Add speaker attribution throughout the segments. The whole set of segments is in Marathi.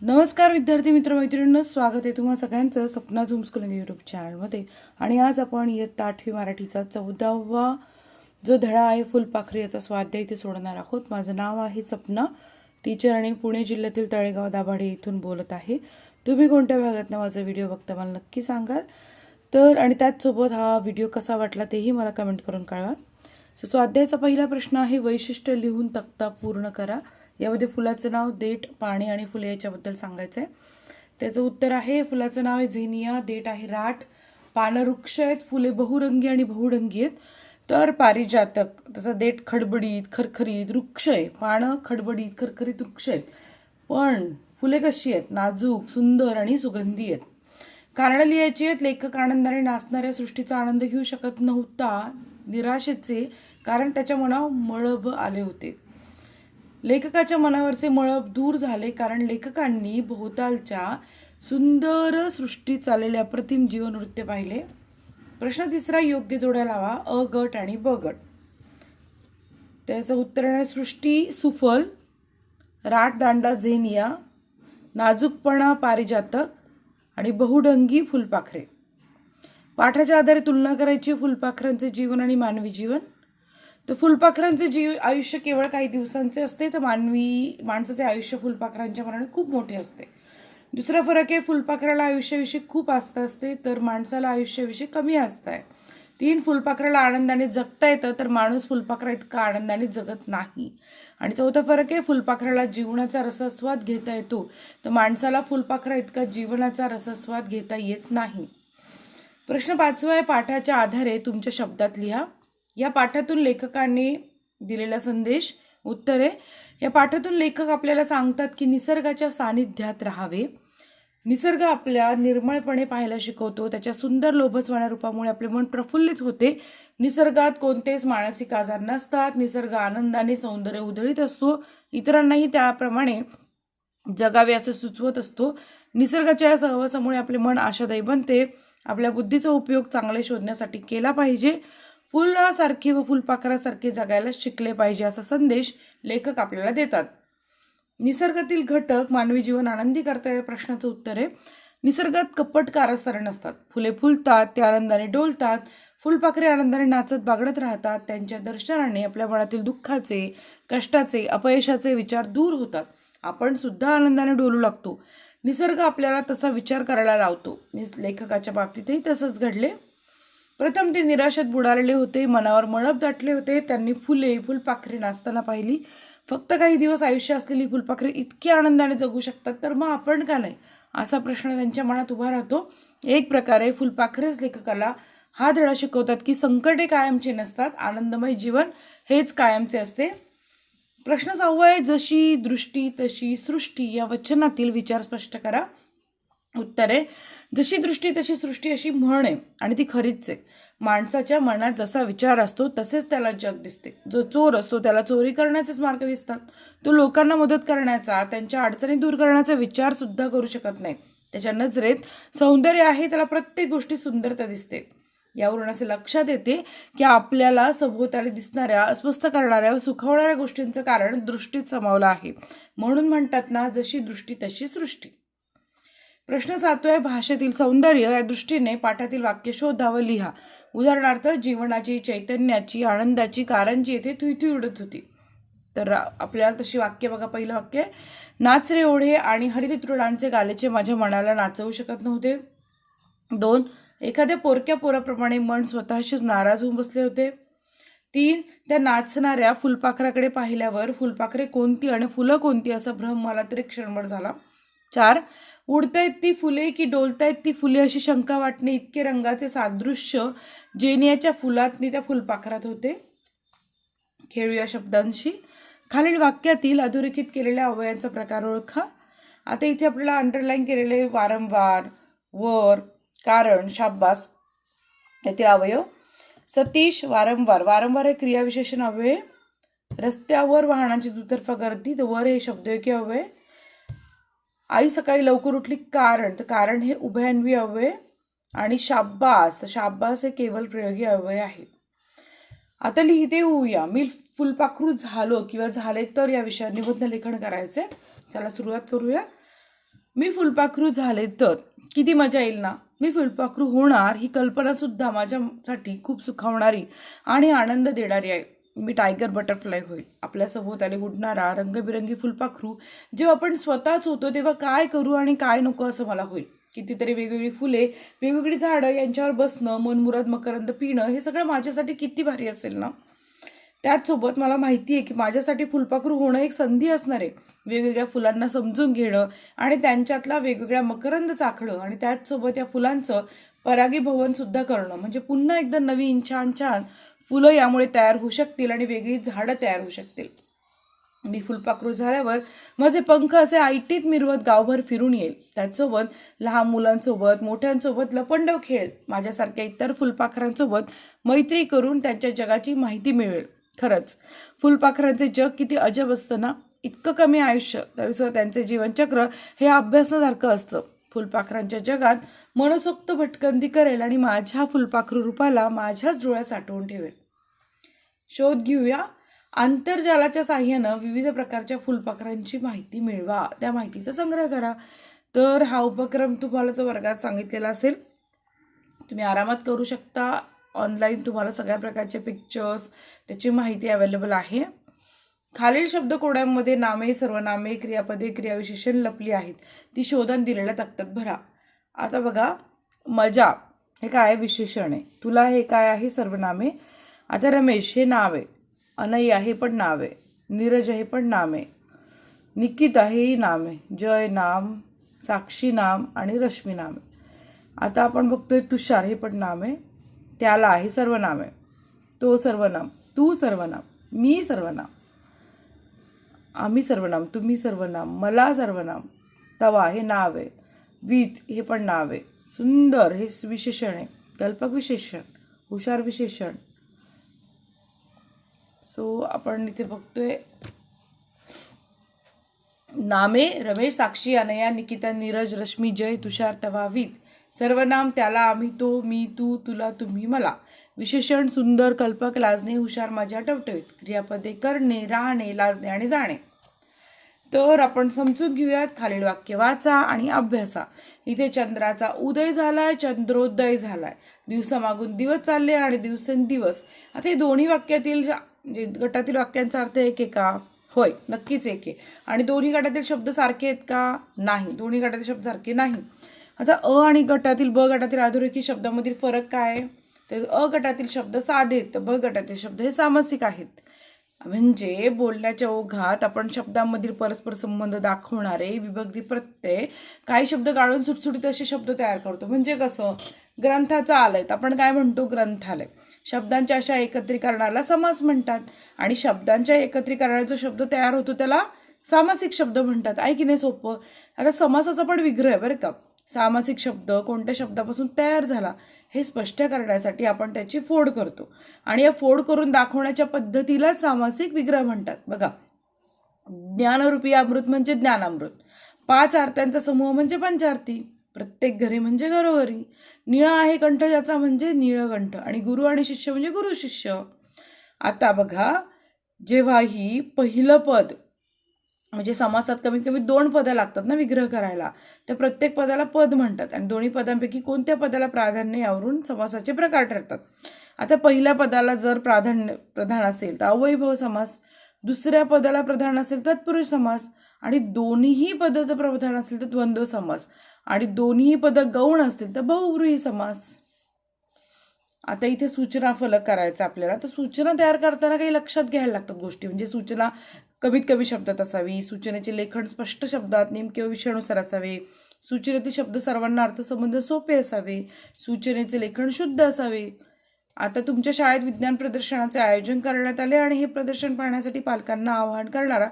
Speaker 1: नमस्कार विद्यार्थी मित्रमैत्रिणींना स्वागत आहे तुम्हा सगळ्यांचं सपना झूम स्कूलिंग यूट्यूब चॅनलमध्ये. आणि आज आपण इयत्ता आठवी मराठीचा चौदावा जो धडा आहे फुलपाखरी याचा स्वाध्याय इथे सोडणार आहोत. माझं नाव आहे सपना. टीचर आणि पुणे जिल्ह्यातील तळेगाव दाभाडे इथून बोलत आहे. तुम्ही कोणत्या भागातनं माझा व्हिडिओ बघता मला नक्की सांगाल. तर आणि त्याचसोबत हा व्हिडिओ कसा वाटला तेही मला कमेंट करून कळवा. सो स्वाध्यायाचा पहिला प्रश्न आहे वैशिष्ट्य लिहून तक्ता पूर्ण करा. यामध्ये फुलाचं नाव देठ पाणी आणि फुले याच्याबद्दल सांगायचं आहे त्याचं उत्तर आहे फुलाचं नाव आहे झेनिया देठ आहे राठ. पानं वृक्ष आहेत फुले बहुरंगी आणि बहुरंगी आहेत. तर पारिजातक त्याचं देठ खडबडीत खरखरीत वृक्ष आहे. पानं खडबडीत खरखरीत वृक्ष आहेत. पण फुले कशी आहेत? नाजूक सुंदर आणि सुगंधी आहेत. कारणं लिहायची आहेत लेखक आनंदाने नाचणाऱ्या सृष्टीचा आनंद घेऊ शकत नव्हता निराशेचे कारण त्याच्या मनावर मळब आले होते. लेखकाच्या मनावरचे मळब दूर झाले कारण लेखकांनी भोवतालच्या सुंदर सृष्टीत चाललेले अप्रतिम जीवनवृत्य पाहिले. प्रश्न तिसरा योग्य जोड्या लावा अ गट आणि ब गट त्याचं उत्तर आहे सृष्टी सुफल राटदांडा झेनिया नाजूकपणा पारिजातक आणि बहुढंगी फुलपाखरे. पाठाच्या आधारे तुलना करायची फुलपाखरांचे जीवन आणि मानवी जीवन. तर फुलपाखरांचे जीव आयुष्य केवळ काही दिवसांचे असते तर मानवी माणसाचे आयुष्य फुलपाखरांच्या मनाने खूप मोठे असते. दुसरा फरक आहे फुलपाखराला आयुष्याविषयी खूप आस्था असते तर माणसाला आयुष्याविषयी कमी आस्था आहे. तीन फुलपाखराला आनंदाने जगता येतं तर माणूस फुलपाखरा इतका आनंदाने जगत नाही. आणि चौथा फरक आहे फुलपाखराला जीवनाचा रसस्वाद घेता येतो तर माणसाला फुलपाखरा इतका जीवनाचा रसस्वाद घेता येत नाही. प्रश्न पाचवा आहे पाठाच्या आधारे तुमच्या शब्दात लिहा. या पाठातून लेखकाने दिलेला संदेश उत्तर. आहे या पाठातून लेखक आपल्याला सांगतात की निसर्गाच्या सानिध्यात राहावे. निसर्ग आपल्या निर्मळपणे पाहायला शिकवतो. त्याच्या सुंदर लोभसवाण्या रूपामुळे आपले मन प्रफुल्लित होते. निसर्गात कोणतेच मानसिक आजार नसतात. निसर्ग आनंदाने सौंदर्य उधळीत असतो. इतरांनाही त्याप्रमाणे जगावे असे सुचवत असतो. निसर्गाच्या या सहवासामुळे आपले मन आशादायी बनते. आपल्या बुद्धीचा उपयोग चांगले शोधण्यासाठी केला पाहिजे. फुलासारखे व फुलपाखरासारखे जगायला शिकले पाहिजे असा संदेश लेखक आपल्याला देतात. निसर्गातील घटक मानवी जीवन आनंदी करता या प्रश्नाचं उत्तर आहे. निसर्गात कपट कारस्थाने नसतात. फुले फुलतात ते आनंदाने डोलतात फुलपाखरे आनंदाने नाचत बागडत राहतात त्यांच्या दर्शनाने आपल्या मनातील दुःखाचे कष्टाचे अपयशाचे विचार दूर होतात. आपण सुद्धा आनंदाने डोलू लागतो. निसर्ग आपल्याला तसा विचार करायला लावतो. निस- लेखकाच्या बाबतीतही तसंच घडले. प्रथम ते निराशेत बुडालेले होते मनावर मळब दाटले होते. त्यांनी फुले फुलपाखरे नाचताना पाहिली. फक्त काही दिवस आयुष्य असलेली फुलपाखरे इतकी आनंदाने जगू शकतात तर मग आपण का नाही? असा प्रश्न त्यांच्या मनात उभा राहतो. एक प्रकारे फुलपाखरेच लेखकाला हा धडा शिकवतात की संकटे कायमचे नसतात आनंदमय जीवन हेच कायमचे असते. प्रश्न सहावा आहे जशी दृष्टी तशी सृष्टी या वचनातील विचार स्पष्ट करा. उत्तर. आहे जशी दृष्टी तशी सृष्टी अशी म्हण आहे आणि ती खरीच आहे माणसाच्या मनात जसा विचार असतो तसेच त्याला जग दिसते. जो चोर असतो त्याला चोरी करण्याचेच मार्ग दिसतात. तो लोकांना मदत करण्याचा त्यांच्या अडचणी दूर करण्याचा विचारसुद्धा करू शकत नाही. त्याच्या नजरेत सौंदर्य आहे त्याला प्रत्येक गोष्टी सुंदरता दिसते. यावरून असे लक्षात येते की आपल्याला सभोवताली दिसणाऱ्या अस्वस्थ करणाऱ्या व सुखवणाऱ्या गोष्टींचं कारण दृष्टीत समावलं आहे. म्हणून म्हणतात ना जशी दृष्टी तशी सृष्टी. प्रश्न सातवा आहे भाषेतील सौंदर्य या दृष्टीने पाठातील वाक्य शोधा व लिहा. उदाहरणार्थ जीवनाची चैतन्याची आनंदाची कारंजी येथे थुईथुई उडत होती. तर आपल्याला तशी वाक्य बघा पहिलं वाक्य. आहे, नाच रे ओढे आणि हरितृणांचे गालेचे माझ्या मनाला नाचवू शकत नव्हते. दोन एखाद्या पोरक्या पोराप्रमाणे मन स्वतःशीच नाराज होऊन बसले होते. तीन त्या नाचणाऱ्या फुलपाखराकडे पाहिल्यावर फुलपाखरे कोणती आणि फुलं कोणती असा भ्रम मला तरी क्षणभर झाला. चार उडतायत ती फुले की डोलतायत ती फुले अशी शंका वाटणे इतके रंगाचे सादृश्य जेनियाच्या फुलातनी त्या फुलपाखरात होते. खेळूया शब्दांशी. खालील वाक्यातील अधोरेखित केलेल्या अवयांचा प्रकार ओळखा. आता इथे आपल्याला अंडरलाईन केलेले वारंवार वर कारण शाब्बास यातील अवयव. सतीश वारंवार. वारंवार हे क्रियाविशेषण अव्यय रस्त्यावर वाहनांची दुतर्फा गर्दी. तर वर हे शब्दयोग्य अवयव. आई सकाळी लवकर उठली कारण तर कारण हे उभयान्वी अव्यय आणि शाब्बास तर शाब्बास हे केवळ प्रयोगी अव्यय आहे आता लिहिते होऊया. मी फुलपाखरू झालो किंवा झाले तर या विषयावर निबंध लेखन करायचे. चला सुरुवात करूया. मी फुलपाखरू झाले तर किती मजा येईल ना? मी फुलपाखरू होणार ही कल्पनासुद्धा माझ्यासाठी खूप सुखावणारी आणि आनंद देणारी आहे. मी टायगर बटरफ्लाय होईल. आपल्या सभोवताली उडणारा रंगबिरंगी फुलपाखरू जेव्हा आपण स्वतःच होतो तेव्हा काय करू आणि काय नको असं मला होईल. कितीतरी वेगवेगळी फुले वेगवेगळी झाडं यांच्यावर बसणं मनमुराद मकरंद पिणं हे सगळं माझ्यासाठी किती भारी असेल ना? त्याचसोबत मला माहिती आहे की माझ्यासाठी फुलपाखरू होणं एक संधी असणार आहे. वेगवेगळ्या फुलांना समजून घेणं आणि त्यांच्यातला वेगवेगळ्या मकरंद चाखणं आणि त्याचसोबत या फुलांचं परागीभवन सुद्धा करणं. म्हणजे पुन्हा एकदा नवीन छान छान फुलं यामुळे तयार होऊ शकतील आणि वेगळी झाडं तयार होऊ शकतील. मी फुलपाखरू झाल्यावर माझे पंख असे आयटीत मिरवत गावभर फिरून येईल. त्याचसोबत लहान मुलांसोबत मोठ्यांसोबत लपंडव खेळ माझ्यासारख्या इतर फुलपाखरांसोबत मैत्री करून त्यांच्या जगाची माहिती मिळेल. खरंच फुलपाखरांचे जग किती अजब असतं ना? इतकं कमी आयुष्य तरीसुद्धा त्यांचे जीवनचक्र हे अभ्यासासारखं असतं. फुलपाखरांच्या जगात मनसोक्त भटकंती करेल आणि माझ्या फुलपाखरू रूपाला माझ्याच डोळ्यात साठवून ठेवेल. शोध घेऊया. आंतरजालाच्या साह्यानं विविध प्रकारच्या फुलपाखरांची माहिती मिळवा. त्या माहितीचा संग्रह करा. तर हा उपक्रम तुम्हाला जर वर्गात सांगितलेला असेल तुम्ही आरामात करू शकता. ऑनलाईन तुम्हाला सगळ्या प्रकारचे पिक्चर्स त्याची माहिती अवेलेबल आहे. खालील शब्द कोड्यांमध्ये नामे सर्वनामे क्रियापदे क्रियाविशेषण लपली आहेत. ती शोधन दिलेल्या तक्त्यात भरा. आता बघा मजा हे काय विशेषण आहे? तुला हे काय आहे? सर्वनामे? आता रमेश हे नाव. आहे अनय्या हे पण नाव. आहे नीरज हे पण नाम. आहे निकिता हेही नाम आहे जय नाम साक्षी नाम आणि रश्मी नाम. आहे आता आपण बघतोय तुषार हे पण नाम आहे त्याला हे सर्वनाम. आहे तो सर्वनाम. तू सर्वनाम. मी सर्वनाम. आम्ही सर्वनाम. तुम्ही सर्वनाम. मला सर्वनाम. तवा हे नाव. आहे वीत हे पण नाव आहे. सुंदर हे विशेषण आहे. कल्पक विशेषण हुशार विशेषण. सो आपण इथे बघतोय. नामे रमेश साक्षी अनया निकिता नीरज रश्मी जय तुषार तवावीत सर्वनाम त्याला आम्ही तो मी तू तुला तुम्ही मला. विशेषण सुंदर कल्पक लाजणे हुशार माझ्या टवटवीत. क्रियापदे करणे राहणे लाजणे आणि जाणे. तर आपण समजून घेऊयात खालील वाक्य वाचा आणि अभ्यासा. इथे चंद्राचा उदय झालाय चंद्रोदय झालाय. दिवसामागून दिवस चालले आणि दिवसेंदिवस. आता हे दोन्ही वाक्यातील जे म्हणजे गटातील वाक्यांचा अर्थ एक आहे का? होय नक्कीच एक आहे. आणि दोन्ही गटातील शब्द सारखे आहेत का? नाही. दोन्ही गटातील शब्द सारखे नाही. आता अ आणि गटातील ब गटातील अधोरेखी शब्दामधील फरक काय? आहे तर अ गटातील शब्द साधे तर ब गटातील शब्द हे सामासिक आहेत. म्हणजे बोलण्याच्या ओघात आपण शब्दांमधील परस्पर संबंध दाखवणारे विभक्ती प्रत्यय काही शब्द काढून सुटसुटीत असे शब्द तयार करतो. म्हणजे कसं? ग्रंथाचा आलय. तर आपण काय म्हणतो? ग्रंथालय. शब्दांच्या अशा एकत्रीकरणाला समास म्हणतात. आणि शब्दांच्या एकत्रीकरणाचा जो शब्द तयार होतो त्याला सामासिक शब्द म्हणतात. आहे की नाही सोपं? आता समासाचा पण विग्रह आहे बरं का. सामासिक शब्द कोणत्या शब्दापासून तयार झाला? हे स्पष्ट करण्यासाठी आपण त्याची फोड करतो. आणि या फोड करून दाखवण्याच्या पद्धतीला सामासिक विग्रह म्हणतात. बघा. ज्ञानरूपी अमृत म्हणजे ज्ञानामृत. पाच आरत्यांचा समूह म्हणजे पंचारती. प्रत्येक घरी म्हणजे घरोघरी. निळा आहे कंठ ज्याचा म्हणजे निळकंठ. आणि गुरु आणि शिष्य म्हणजे गुरु शिष्य. आता बघा. जेव्हाही पहिलं पद म्हणजे समासात कमीत कमी दोन पदं लागतात ना विग्रह करायला. तर प्रत्येक पदाला पद म्हणतात आणि दोन्ही पदांपैकी कोणत्या पदाला प्राधान्य यावरून समासाचे प्रकार ठरतात. आता पहिल्या पदाला जर प्राधान्य प्रधान असेल तर अवैभव समास दुसऱ्या पदाला प्रधान असेल तत्पुरुष समास आणि दोन्हीही पदं जर प्रधान असेल तर द्वंद्व समास आणि दोन्हीही पदं गौण असतील तर बहुगृही समास. आता इथे सूचना फलक करायचा आपल्याला. तर सूचना तयार करताना काही लक्षात घ्यायला लागतात गोष्टी. म्हणजे सूचना कमीत कमी शब्दात असावी. सूचनेचे लेखन स्पष्ट शब्दात नेमके विषयानुसार असावे. सूचनेतील शब्द सर्वांना अर्थसंबंध सोपे असावे. सूचनेचे लेखन शुद्ध असावे. आता तुमच्या शाळेत विज्ञान प्रदर्शनाचे आयोजन करण्यात आले आणि हे प्रदर्शन पाहण्यासाठी पालकांना आवाहन करणारा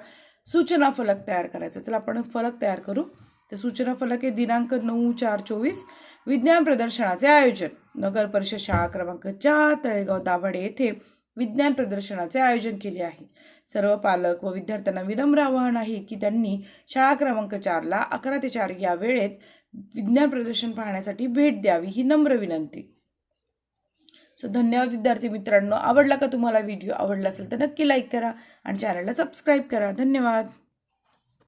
Speaker 1: सूचना फलक तयार करायचा. चला आपण फलक तयार करू. तर सूचना फलक हे दिनांक नऊ चार चोवीस विज्ञान प्रदर्शनाचे आयोजन. नगर परिषद शाळा क्रमांक चार तळेगाव दाभाडे येथे विज्ञान प्रदर्शनाचे आयोजन केले आहे. सर्व पालक व विद्यार्थ्यांना विनम्र आवाहन आहे की त्यांनी शाळा क्रमांक चारला अकरा ते चार या वेळेत विज्ञान प्रदर्शन पाहण्यासाठी भेट द्यावी ही नम्र विनंती. सो धन्यवाद विद्यार्थी मित्रांनो. आवडला का तुम्हाला व्हिडिओ? आवडला असेल तर नक्की लाईक करा आणि चॅनलला सबस्क्राईब करा. धन्यवाद.